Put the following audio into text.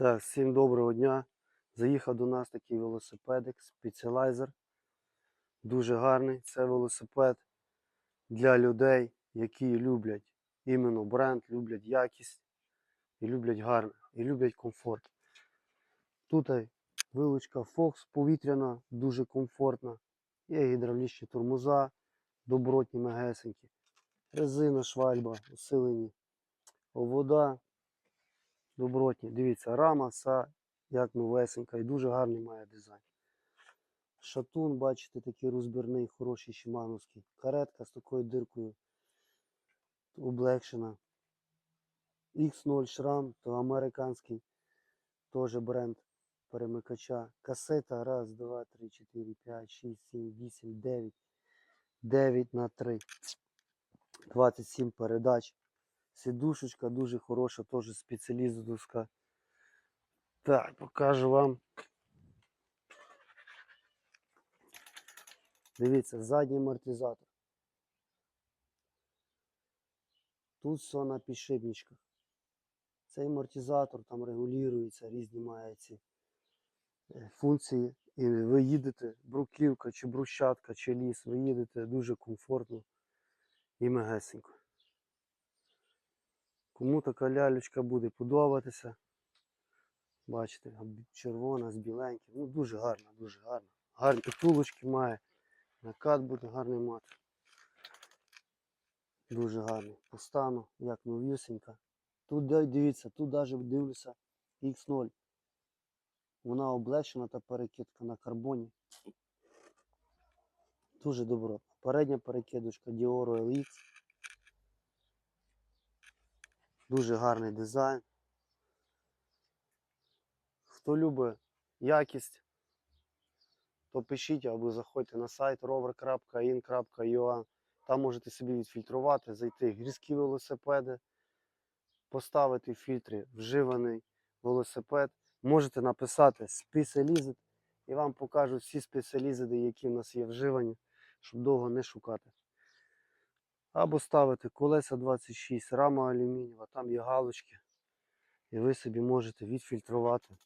Так, всім доброго дня. Заїхав до нас такий велосипедик Specializer. Дуже гарний. Це велосипед для людей, які люблять іменно бренд, люблять якість і люблять гарне, і люблять комфорт. Тут вилучка Fox повітряна, дуже комфортна. Є гідравлічні тормоза, добротні мегесенькі. Резина, швальба, усилені. Вода добротні. Дивіться, рама вся як новесенька і дуже гарний має дизайн. Шатун, бачите, такий розбірний, хороший шимановський. Каретка з такою диркою облегшена. X0 шрам, то американський теж бренд перемикача. Касета. Раз, два, три, чотири, п'ять, шість, сім, вісім, дев'ять. 9 на 3. 27 передач. Сидушечка дуже хороша, теж спеціалістовська. Так, покажу вам. Дивіться, задній амортизатор. Тут все на підшипничках. Цей амортизатор там регулюється, різні має е, функції. І ви їдете, бруківка, чи брусчатка, чи ліс, ви їдете дуже комфортно і мегесенько. Кому така лялечка буде подобатися. Бачите, червона з біленьким. Ну дуже гарна, дуже гарна. Гарні втулочки має. Накат буде гарний мати. Дуже гарний. По стану, як новісенька. Тут дивіться, тут навіть дивлюся X0. Вона облегшена та перекидка на карбоні. Дуже добротна. Передня перекидочка Dioro LX. Дуже гарний дизайн. Хто любить якість, то пишіть або заходьте на сайт rover.in.ua. Там можете собі відфільтрувати, зайти гірські велосипеди, поставити в фільтрі вживаний велосипед. Можете написати спеціалізит і вам покажуть всі спеціалізити, які в нас є вживані, щоб довго не шукати. Або ставити колеса 26, рама алюмінієва, там є галочки. І ви собі можете відфільтрувати